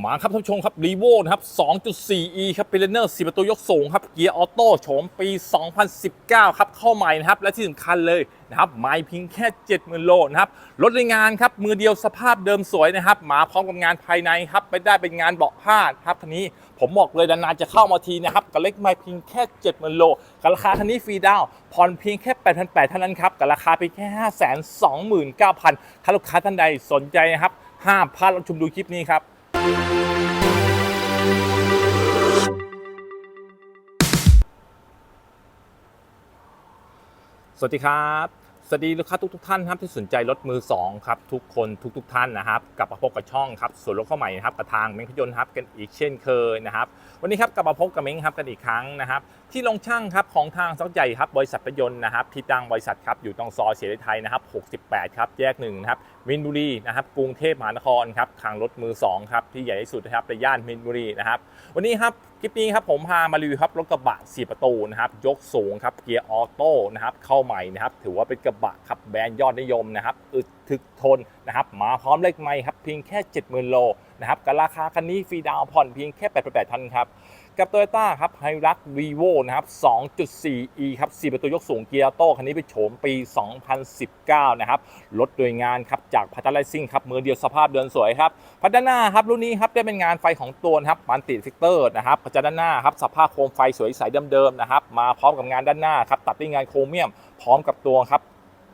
มาครับท่านผู้ชมครับรีโวนะครับ 2.4e ครับเป็นเนอร์4ประตูยกสูงครับ เกียร์ออโต้โฉมปี 2019 ครับ เข้าใหม่นะครับ และที่สำคัญเลยนะครับไม่เพียงแค่ 70,000 โลนะครับ รถในงานครับ มือเดียวสภาพเดิมสวยนะครับ มาพร้อมกับงานภายในครับ ไปได้เป็นงานเบาะผ้าครับคันนี้ผมบอกเลยนานๆจะเข้ามาทีนะครับกับเล็กไม่เพียงแค่ 70,000 โลกับราคาคันนี้ฟรีดาวน์ผ่อนเพียงแค่ 8,800 เท่านั้นครับกับราคาเพียงแค่ 529,000ถ้าลูกค้าท่านใดสนใจนะครับห้ามพลาดรับชมดูคลิปนี้ครับ สวัสดีครับ สวัสดีลูกค้าทุกทท่านครับที่สนใจรถมือ2ครับทุกคนทุกทท่านนะครับกลับมาพบกับช่องครับส่วนรถเข้าใหม่นะครับกับทางเม้งพยนต์ครับกันอีกเช่นเคยนะครับวันนี้ครับกลับมาพบกับเม้งครับกันอีกครั้งนะครับที่ลงช่างครับของทางซักใหญ่ครับบริษัทพยนต์นะครับที่ตั้งบริษัทครับอยู่ตรงซอยเสรีไทยนะครับ 68 ครับแยกหนึ่งนะครับ มินบุรีนะครับกรุงเทพมหานครครับคางรถมือ2ครับที่ใหญ่ที่สุดนะครับในย่านมินบุรีนะครับวันนี้ครับคลิปนี้ครับผมพามารีวิวครับรถกระบะ 4 ประตูนะครับยกสูงครับเกียร์ออโต้นะครับเข้าใหม่นะครับถือว่าเป็นกระบะครับแบรนด์ยอดนิยมนะครับอึดถึกทนนะครับมาพร้อมเลขไม่ครับเพียงแค่ 70,000โลนะครับกับราคาคันนี้ฟรีดาวผ่อนเพียงแค่ 88,000ครับ กับ t o y ยต้าครับไฮรักวีโวนะครับ 2.4e ครับ 4 ประตูยกสูงเกียร์โต้คันนี้เป็นโฉมปี 2019 นะครับ รถโดยงานครับ จากพัทไลซิ่งครับ มือเดียวสภาพเดินสวยครับพัด้าหน้าครับ รุ่นนี้ครับ ได้เป็นงานไฟของตัวนะครับมันติฟิกเตอร์นะครับพัด้านหน้าครับ สภาพโคมไฟสวยใสเดิมๆนะครับ มาพร้อมกับงานด้านหน้าครับ ตัดด้วยงานโครเมียม พร้อมกับตัวครับ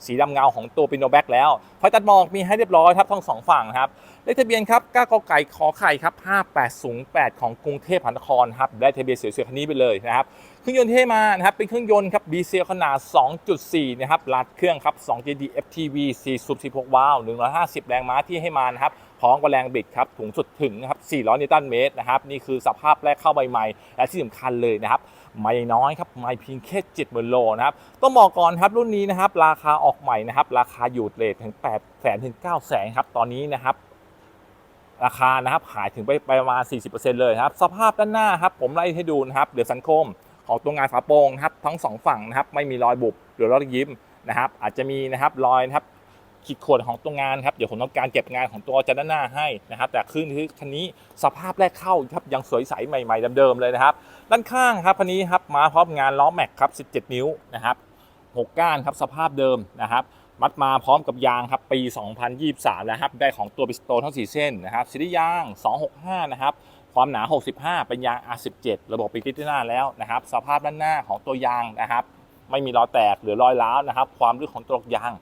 สีดำเงาของตัวปิโนแบ็กแล้วไฟตัดหมอกมีให้เรียบร้อยครับทั้งสองฝั่งครับ เลขทะเบียนครับก้ากอไก่ขอไข่ครับ5808 ของกรุงเทพมหานครครับได้ทะเบียนสวยๆคันนี้ไปเลยนะครับเครื่องยนต์ที่ให้มานะครับเป็นเครื่องยนต์ครับดีเซลขนาด 2.4 นะครับลัดเครื่องครับ 2JD FTV 4สูบ16 วาล์ว150 แรงม้าที่ให้มานะครับพร้อมกับแรงบิดครับถุงสุดถึงนะครับ 400 นิวตันเมตรนะครับนี่คือสภาพแรกเข้าใบใหม่ และที่สำคัญเลยนะครับไม่น้อยครับไม่เพียงแค่7 0,000โลนะครับต้องบอกก่อนครับรุ่นนี้นะครับราคาออกใหม่นะครับราคาอยู่เลทถึง8แสนถึง9แสนครับตอนนี้นะครับ ราคานะครับหายถึงไปไประมาณ 40%เลยนะครับ สภาพด้านหน้าครับผมไล่ให้ดูนะครับเดือดสันคมของตัวงานฝาโปรงครับทั้งสองฝั่งนะครับไม่มีรอยบุบหรือรอยยิ้มนะครับอาจจะมีนะครับรอยนะครับขีดข่วนของตัวงานครับเดี๋ยวผมต้องการเก็บงานของตัวจานด้านหน้าให้นะครับแต่ขึ้นคือคันนี้สภาพแรกเข้าครับยังสวยใสใหม่ๆเดิมๆเลยนะครับ ด้านข้างครับคันนี้ครับมาพร้อมงานล้อแม็กครับ 17 นิ้วนะครับหกก้านครับสภาพเดิมนะครับ มัดมาพร้อมกับยางครับปี 2023แล้วครับ ได้ของตัวปิสโตนทั้ง 4 เส้นนะครับสียาง 265 นะครับ ความหนา 65 เป็นยาง R17 ระบบปิกิติหน้าแล้วนะครับ สภาพด้านหน้าของตัวยางนะครับ ไม่มีรอยแตกหรือรอยร้าวนะครับ ความลึกของตัวยาง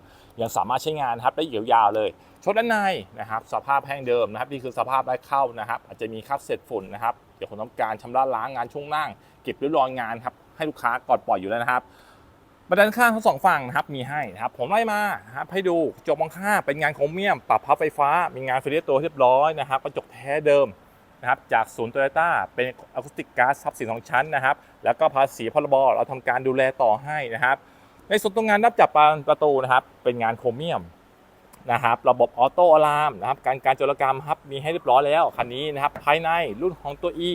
ยังสามารถใช้งานครับได้ยาวๆเลย ชดด้านในนะครับ สภาพแห้งเดิมนะครับนี่คือสภาพแรกเข้านะครับ อาจจะมีคราบเศษฝุ่นนะครับเดี๋ยวผมต้องการชำระล้างงานช่วงล่าง เก็บริ้วรอยงานครับให้ลูกค้าก่อนปล่อยอยู่แล้วนะครับ บันไดข้างทั้งสองฝั่งนะครับมีให้นะครับผมไล่มานะครับให้ดูกระจกมองข้างเป็นงานโครเมียม ปรับพับไฟฟ้า มีงานเฟรนตัวเรียบร้อยนะครับกระจกแท้เดิมนะครับจากศูนย์โตโยต้าเป็นอะคูสติกก๊าซทับสินของชั้นนะครับ แล้วก็ภาษีพรบเราทำการดูแลต่อให้นะครับ ในส่วนตรงงานรับจับประตูนะครับ เป็นงานโครเมียมนะครับระบบออโต้อะลามนะครับการการจรกรรมครับมีให้เรียบร้อยแล้วคันนี้นะครับภายในรุ่นของตัว E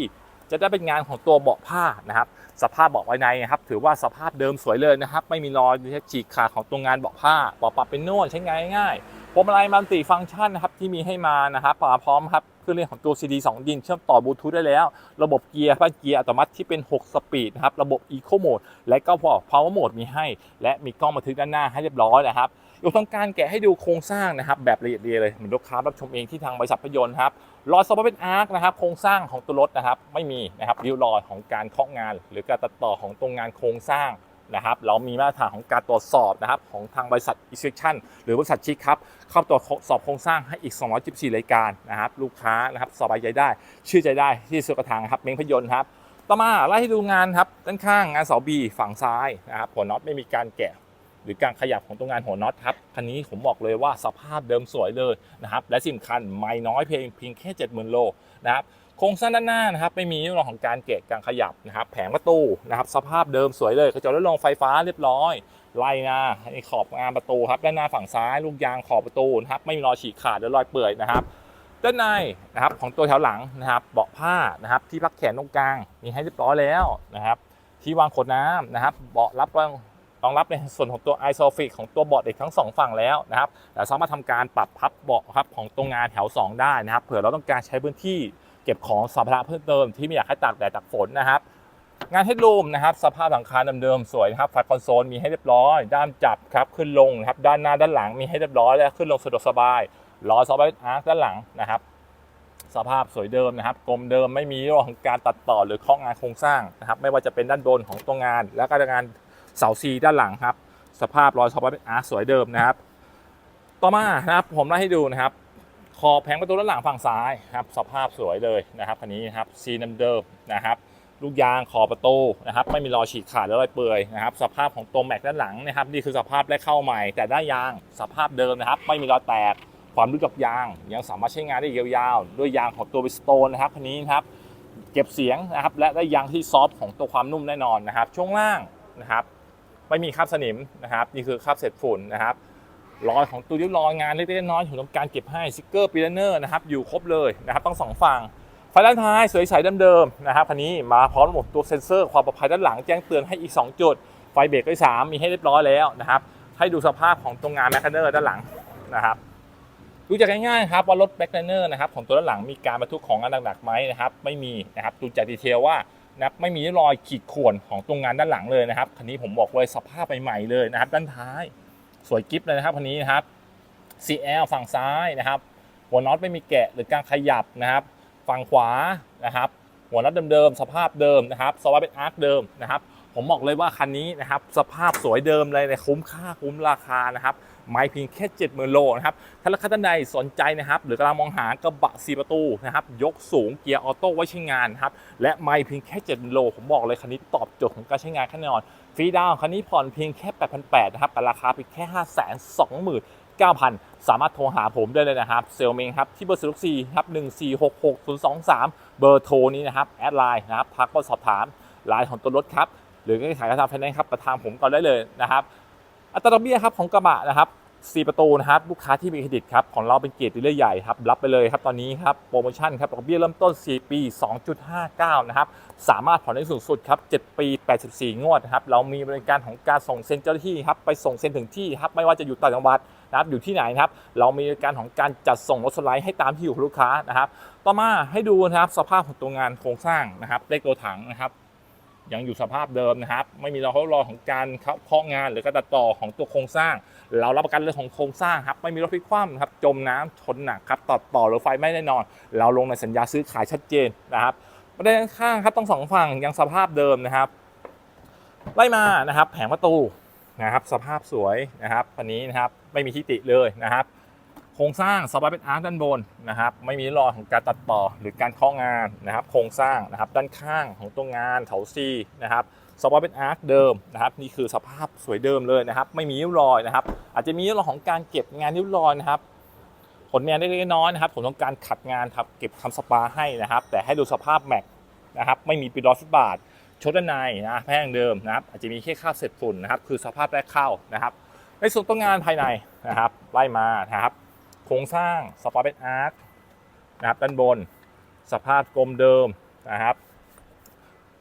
จะได้เป็นงานของตัวเบาะผ้านะครับ สภาพเบาะภายในนะครับ ถือว่าสภาพเดิมสวยเลยนะครับ ไม่มีรอยฉีกขาดของตัวงานเบาะผ้าเบาะปรับเป็นนวดใช้งานง่ายพวงมาลัยมัลติฟังก์ชันนะครับที่มีให้มานะครับมาพร้อมครับเครื่องเล่นของตัว CD 2ดินเชื่อมต่อบลูทูธได้แล้ว ระบบเกียร์บ้าเกียร์อัตโนมัติที่เป็น 6 สปีดนะครับ ระบบ Eco Mode และก็พอ Power Mode มีให้ และมีกล้องบันทึกด้านหน้าให้เรียบร้อยนะครับยกทำการแกะให้ดูโครงสร้างนะครับ แบบละเอียดเลยเหมือนลูกค้ารับชมเองที่ทางบริษัทพยนต์ครับ รอยสปอร์เป็นอาร์คนะครับโครงสร้างของตัวรถนะครับไม่มีนะครับริ้วรอยของการเคาะงาน หรือการตัดต่อของตรงงานโครงสร้างนะครับเรามีมาตรฐานของการตรวจสอบนะครับของทางบริษัท inspection หรือบริษัทชิคครับเข้าตรวจสอบโครงสร้างให้อีก 214 รายการนะครับลูกค้านะครับสบายใจได้เชื่อใจได้ที่สุกระทางครับเม้งพยนต์ครับต่อมาไล่ให้ดูงานครับด้านข้างงานเสาบีฝั่งซ้ายนะครับหัวน็อตไม่มีการแกะ หรือการขยับของตัวงานหัวน็อตครับคันนี้ผมบอกเลยว่าสภาพเดิมสวยเลยนะครับและสำคัญไม่น้อยเพียงเพียงแค่ 70,000 โลนะครับโครงสร้างด้านหน้านะครับไม่มีเรื่องของการเกะการขยับนะครับแผงประตูนะครับสภาพเดิมสวยเลยกระจกลดลงไฟฟ้าเรียบร้อยไล่หน้าในขอบงานประตูครับด้านหน้าฝั่งซ้าย ลูกยางขอบประตูนะครับไม่มีรอยฉีกขาดหรือรอยเปื่อยนะครับด้านในนะครับของตัวแถวหลังนะครับเบาะผ้านะครับที่พักแขนตรงกลางมีให้เรียบร้อยแล้วนะครับที่วางขวดน้ำนะครับเบาะรับรอง รองรับในส่วนของตัว i s o f i x ของตัวเบาะเด็กทั้งสองฝั่งแล้วนะครับแต่สามารถทำการปรับพับเบาะครับของตรงงานแถว 2 ได้นะครับ เผื่อเราต้องการใช้พื้นที่เก็บของสัมภาระเพิ่มเติมที่ไม่อยากให้ตากแดดตากฝนนะครับงานเฮดรูมนะครับสภาพหลังคาเดิมๆสวยนะครับไฟคอนโซลมีให้เรียบร้อย ด้ามจับครับขึ้นลงนะครับด้านหน้าด้านหลังมีให้เรียบร้อยและขึ้นลงสะดวกสบายล้อซอฟต์อาร์คด้านหลังนะครับ สภาพสวยเดิมนะครับกลมเดิมไม่มีเรื่องของการตัดต่อหรือข้องานโครงสร้างนะครับ ไม่ว่าจะเป็นด้านบนของตัวงาน และก็งาน เสาซีด้านหลังครับ สภาพรอยซอฟต์อาร์สวยเดิมนะครับ ต่อมานะครับผมไล่ให้ดูนะครับขอบแผงประตูด้านหลังฝั่งซ้ายครับ สภาพสวยเลยนะครับคันนี้นะครับซีเดิมๆนะครับ ลูกยางขอบประตูนะครับ ไม่มีรอยฉีกขาดหรือรอยเปื่อยนะครับ สภาพของตัวแม็กด้านหลังนะครับนี่คือสภาพแรกเข้าใหม่ แต่ด้ายางสภาพเดิมนะครับ ไม่มีรอยแตกความลึกกับยาง ยังสามารถใช้งานได้ยาวๆด้วยยางของตัววิสโตนนะครับคันนี้นะครับเก็บเสียงนะครับ และได้ยางที่ซอฟต์ของตัวความนุ่มแน่นอนนะครับ ช่วงล่างนะครับ ไม่มีคราบสนิมนะครับนี่คือคราบเศษฝุ่นนะครับรอยของตัวริ้วรอยงานเล็กๆน้อยๆผมทำการเก็บให้สติกเกอร์ปีเลเนอร์นะครับอยู่ครบเลยนะครับต้องสองฝั่งไฟด้านท้ายสวยใสเดิมๆนะครับคันนี้มาพร้อมระบบตัวเซ็นเซอร์ความปลอดภัยด้านหลังแจ้งเตือนให้อีก 2 จุด ไฟเบรกไฟสามมีให้เรียบร้อยแล้วนะครับให้ดูสภาพของตรงงานแมคคเนอร์ด้านหลังนะครับดูจากง่ายๆครับว่ารถแบ็คเนอร์นะครับของตัวด้านหลังมีการบรรทุกของงานหนักๆไหมนะครับไม่มีนะครับดูจากดีเทลว่า นะครับไม่มีรอยขีดข่วนของตรงงานด้านหลังเลยนะครับคันนี้ผมบอกเลยสภาพใหม่ๆเลยนะครับ ด้านท้ายสวยกิฟต์เลยนะครับคันนี้นะครับ CL ฝั่งซ้ายนะครับ หัวน็อตไม่มีแกะหรือการขยับนะครับ ฝั่งขวานะครับ หัวน็อตเดิมๆสภาพเดิมนะครับสวาเป็นอาร์คเดิมนะครับ ผมบอกเลยว่าคันนี้นะครับสภาพสวยเดิมเลยนะคุ้มค่าคุ้มราคานะครับไม่เพียงแค่7 0 0 0 0โลนะครับถ้าลูกค้าท่านใดสนใจนะครับหรือกำลังมองหากระบะ4ประตูนะครับยกสูงเกียร์ออโต้ไว้ใช้งานครับและไม่เพียงแค่7 0 0 0โลผมบอกเลยคันนี้ตอบโจทย์ของการใช้งานแน่นอนฟรีดาวน์คันนี้ผ่อนเพียงแค่ 8,800นะครับแต่ราคาเพียงแค่5 2 0 0 0 0 9,000 สามารถโทรหาผมได้เลยนะครับ เซลเมงครับ ที่เบอร์04ครับ1466023เบอร์โทรนี้นะครับ แอดไลน์นะครับ ทักมาสอบถามไลน์ของตัวรถครับ หรือก็ขายกระทำไฟแนนซ์ครับประทางผมก่อนได้เลยนะครับอัตราดอกเบี้ยครับของกระบะนะครับ4 ประตูนะครับลูกค้าที่มีเครดิตครับของเราเป็นเกียรติดีลเลอร์ใหญ่ครับรับไปเลยครับตอนนี้ครับโปรโมชั่นครับดอกเบี้ยเริ่มต้น 4 ปี 2.59 นะครับสามารถผ่อนได้สูงสุดครับ 7 ปี 84 งวดนะครับเรามีบริการของการส่งเซ็นเจ้าหน้าที่ครับไปส่งเซ็นถึงที่ครับไม่ว่าจะอยู่ต่างจังหวัดนะครับอยู่ที่ไหนนะครับเรามีบริการของการจัดส่งรถสไลด์ให้ตามที่อยู่ของลูกค้านะครับ ต่อมาให้ดูนะครับสภาพของตัวงานโครงสร้างนะครับเลขตัวถังนะครับ ยังอยู่สภาพเดิมนะครับ ไม่มีรอยรอยของการเคาะงานหรือการตัดต่อของตัวโครงสร้าง เรารับประกันเรื่องของโครงสร้างครับไม่มีรถพลิกคว่ำครับจมน้ำชนหนักครับตัดต่อหรือไฟไม้แน่นอน เราลงในสัญญาซื้อขายชัดเจนนะครับประเด็นข้างครับต้องสองฝั่งยังสภาพเดิมนะครับไล่มานะครับ แผงประตูนะครับ สภาพสวยนะครับอันนี้นะครับไม่มีทิติเลยนะครับ ครงสร้างสบายเป็นอาร์คด้านบนนะครับไม่มีรอยของการตัดต่อหรือการเคาะงานนะครับ โครงสร้างนะครับด้านข้างของตัวงานเถาซีนะครับสบายเป็นอาร์คเดิมนะครับนี่คือสภาพสวยเดิมเลยนะครับ ไม่มีริ้วรอยนะครับ อาจจะมีริ้วรอยของการเก็บงานริ้วรอยนะครับผลงานเล็กๆน้อยนะครับผมต้องการขัดงานครับเก็บทำสปาให้นะครับ แต่ให้ดูสภาพแม็กนะครับไม่มีปิดล้อฟุตบาทชดด้านในนะแพงเดิมนะครับ อาจจะมีแค่คราบเศษฝุ่นนะครับ คือสภาพแรกเข้านะครับ ในส่วนตัวงานภายในนะครับไล่มานะครับ ครงสร้างสปอร์ตเป็นอาร์คนะครับด้านบน สภาพกลมเดิมนะครับ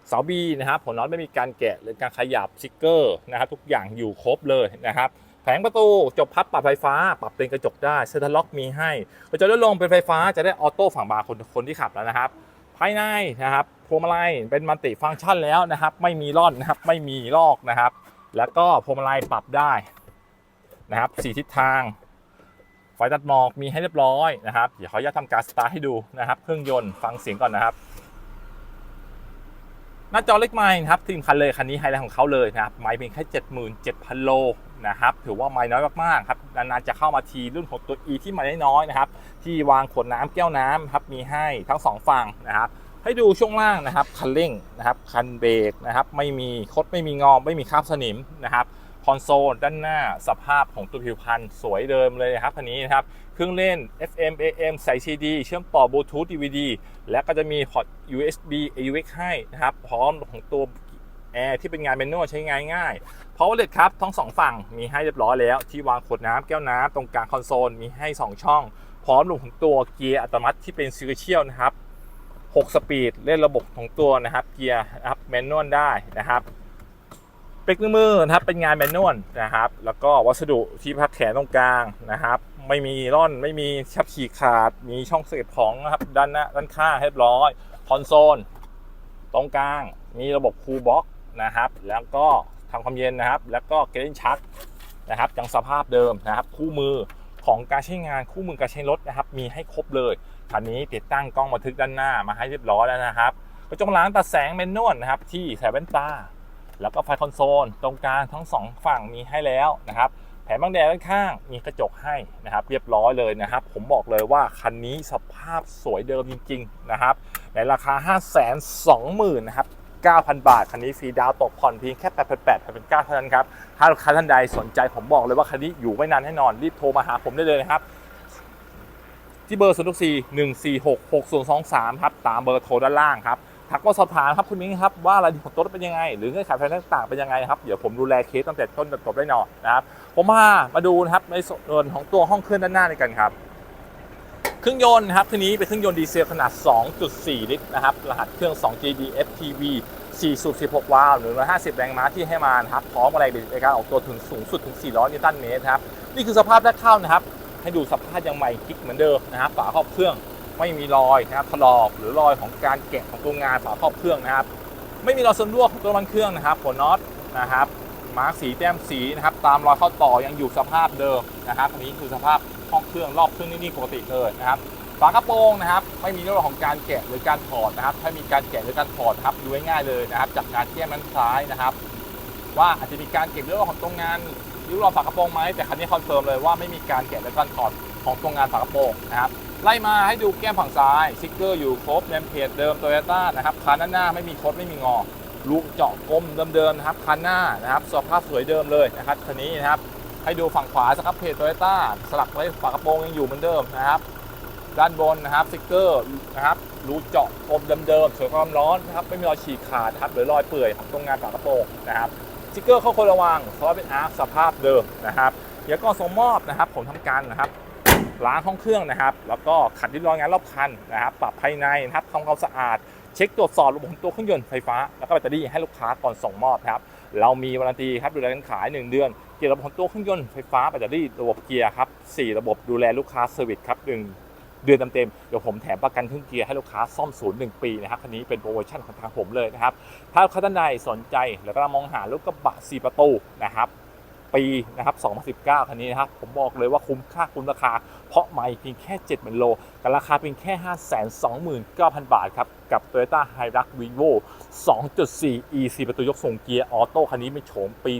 เสาบีนะครับผลน็อตไม่มีการแกะหรือการขยับสติกเกอร์นะครับทุกอย่างอยู่ครบเลยนะครับแผงประตูจบพับปรับไฟฟ้า ปรับเป็นกระจกได้เซนทรัลล็อกมีให้กระจกลดลงเป็นไฟฟ้าจะได้ออโต้ฝั่งบาร์คนคนที่ขับแล้วนะครับ ภายในนะครับพวงมาลัยเป็นมัลติฟังก์ชันแล้วนะครับ ไม่มีร่อนนะครับไม่มีลอกนะครับ แล้วก็พวงมาลัยปรับได้นะครับสี่ทิศทาง ไฟตัดหมอกมีให้เรียบร้อยนะครับ เดี๋ยวเขออนุญาตทำการสตาร์ทให้ดูนะครับ เครื่องยนต์ฟังเสียงก่อนนะครับ หน้าจอเล็กไม้นะครับที่สำคัญเลยคันนี้ไฮไลท์ของเขาเลยนะครับ ไม้เพียงแค่77,000 โลนะครับ ถือว่าไม้น้อยมากๆครับ นานๆจะเข้ามาทีรุ่นของตัว E ที่ไม้น้อยๆนะครับ ที่วางขวดน้ำแก้วน้ำครับ มีให้ทั้งสองฝั่งนะครับ ให้ดูช่วงล่างนะครับ คันเร่งนะครับ คันเบรกนะครับ ไม่มีคดไม่มีงอ ไม่มีคราบสนิมนะครับ คอนโซลด้านหน้าสภาพของตัวผิวพรรณสวยเดิมเลยนะครับคันนี้นะครับ เครื่องเล่น FM AM ใส่ CD เชื่อมต่อบลูทูธ DVD และก็จะมีพอร์ต USB AUX ให้นะครับ พร้อมของตัวแอร์ที่เป็นงานแมนนวลใช้งานง่าย Power LED ครับทั้งสองฝั่งมีให้เรียบร้อยแล้ว ที่วางขวดน้ำแก้วน้ำตรงกลางคอนโซลมีให้ 2 ช่อง พร้อมรวมถึงตัวเกียร์อัตโนมัติที่เป็นซีเชียลนะครับ6สปีดเล่นระบบของตัวนะครับเกียร์นะครับแมนนวลได้นะครับ เกมือนะครับเป็นงานแมนนวลนะครับ แล้วก็วัสดุที่พักแขนตรงกลางนะครับ ไม่มีร่อนไม่มีชับฉีกขาด มีช่องเก็บของนะครับด้านหน้าด้านข้างเรียบร้อย คอนโซล ตรงกลาง มีระบบคูลบ็อกนะครับ แล้วก็ทำความเย็นนะครับ แล้วก็เกลนชักนะครับยังสภาพเดิมนะครับ คู่มือของการใช้งานคู่มือการใช้รถนะครับ มีให้ครบเลยคันนี้ติดตั้งกล้องบันทึกด้านหน้ามาให้เรียบร้อยแล้วนะครับกระจกหลังตัดแสงแมนนวลนะครับ ที่ใส่แว่นตา แล้วก็ไฟคอนโซลตรงกลางทั้งสองฝั่งมีให้แล้วนะครับแผงบังแดดด้านข้างมีกระจกให้นะครับ เรียบร้อยเลยนะครับ ผมบอกเลยว่าคันนี้สภาพสวยเดิมจริง ๆ นะครับ ในราคา 5 2 0 0 0 0นะครับ9,000 บาท คันนี้ฟรีดาวตกผ่อนเพียงแค่ 8,800 8,900เท่านั้นครับ ถ้าลูกค้าท่านใดสนใจผมบอกเลยว่าคันนี้อยู่ไม่นานแน่นอน รีบโทรมาหาผมได้เลยนะครับ ที่เบอร์0 4 1 4 6 6 0 2 3 ครับ ตามเบอร์โทรด้านล่างครับ ทักมาสอบถามครับคุณมิ้งครับว่ารายละเอียดของรถเป็นยังไง หรือเงื่อนไขภายในต่างๆเป็นยังไงครับเดี๋ยวผมดูแลเคสตั้งแต่ต้นจนจบได้นอนนะครับผมพามาดูนะครับในส่วนของตัวห้องเครื่องด้านหน้าในกันครับเครื่องยนต์ครับทีนี้เป็นเครื่องยนต์ดีเซลขนาด 2.4 ลิตรนะครับรหัสเครื่อง 2GD FTV 4 สูบ 16 วาล์ว150 แรงม้าที่ให้มานะครับพร้อมอะไรบิดในการออกตัวถึงสูงสุดถึง 400 นิวตันเมตรครับนี่คือสภาพด้านเข้านะครับ ให้ดูสภาพยังใหม่คลิกเหมือนเดิมนะครับฝาครอบเครื่อง ไม่มีรอยนะครับถลอกหรือรอยของการแกะของตัวงานฝาครอบเครื่องนะครับ ไม่มีรอยส่วนรั่วของตัวมันเครื่องนะครับหัวน็อตนะครับมาร์กสีแต้มสีนะครับ ตามรอยเข้าต่อยังอยู่สภาพเดิมนะครับอันนี้คือสภาพห้องเครื่องรอบเครื่องนิ่งๆปกติเลยนะครับฝากระโปรงนะครับ ไม่มีเรื่องของการแกะหรือการถอดนะครับ ถ้ามีการแกะหรือการถอดครับดูง่ายเลยนะครับ จากการแก้มด้านซ้ายนะครับ ว่าอาจจะมีการเก็บเรื่องของตรงงานหรือรอยฝากระโปรงไหมแต่คันนี้คอนเฟิร์มเลยว่าไม่มีการแกะหรือการถอดของตรงงานฝากระโปรงนะครับ ไล่มาให้ดูแก้มฝั่งซ้ายสติกเกอร์อยู่ครบเนมเพจเดิมโตโยต้านะครับคันด้านหน้าไม่มีคดไม่มีงอ ลูกเจาะกลมเดิมๆนะครับคันหน้านะครับสภาพสวยเดิมเลยนะครับคันนี้นะครับให้ดูฝั่งขวาสครับเพจโตโยต้าสลักไว้ฝากระโปรงยังอยู่เหมือนเดิมนะครับด้านบนนะครับสติกเกอร์นะครับรูเจาะกลมเดิมๆสวยความร้อนนะครับไม่มีรอยฉีกขาดครับหรือรอยเปื่อยตรงงานฝากระโปรงนะครับสติกเกอร์เข้าคนระวังเพราะเป็นอาร์คสภาพเดิมนะครับเดี๋ยวก่อนส่งมอบนะครับผมทำการนะครับ ล้างห้องเครื่องนะครับ แล้วก็ขัดริ้วรอยงานรอบคันนะครับ ปรับภายในนะครับทำความสะอาด เช็คตรวจสอบระบบของตัวเครื่องยนต์ไฟฟ้า แล้วก็แบตเตอรี่ให้ลูกค้าก่อนส่งมอบครับ เรามีวารันตีครับดูแลการขาย 1 เดือน เกี่ยวกับระบบของตัวเครื่องยนต์ไฟฟ้าแบตเตอรี่ระบบเกียร์ครับ4ระบบดูแลลูกค้าเซอร์วิสครับหนึ่งเดือนเต็มๆเดี๋ยวผมแถมประกันเครื่องเกียร์ให้ลูกค้าซ่อมศูนย์หนึ่งปีนะครับคันนี้เป็นโปรโมชั่นของทางผมเลยนะครับ ถ้าลูกค้าท่านใดสนใจแล้วก็มองหารถกระบะ4ประตูนะครับ ปีนะครับ 2019 คันนี้นะครับ ผมบอกเลยว่าคุ้มค่าคุ้มราคา เพราะไม่เพียงแค่ 70,000 โล กับราคาเพียงแค่ 529,000 บาทครับ กับ Toyota Hilux Vivo 2.4 e 4ประตูยกส่งเกียร์ออโต้คันนี้ไม่โฉมปี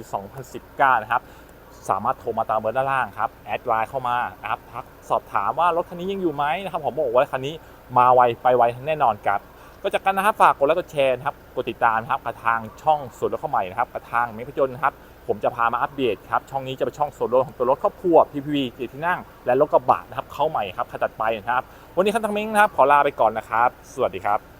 2019 นะครับ สามารถโทรมาตามเบอร์ด้านล่างครับ แอดไลน์เข้ามานะครับทักสอบถามว่ารถคันนี้ยังอยู่ไหมนะครับผมบอกว่าคันนี้มาไวไปไวแน่นอนครับก็จากกันนะครับฝากกดไลค์กดแชร์นะครับกดติดตามครับกระทางช่องส่วนรถเข้าใหม่นะครับกระทางเมฆยนต์นะครับผมจะพามาอัปเดตครับช่องนี้จะเป็นช่องโซโล่ของตัวรถครอบครัว PPV เกียรติที่นั่ง และรถกระบะนะครับเข้าใหม่ครับคันตัดไปนะครับ วันนี้คันทังมิ้งนะครับขอลาไปก่อนนะครับ สวัสดีครับ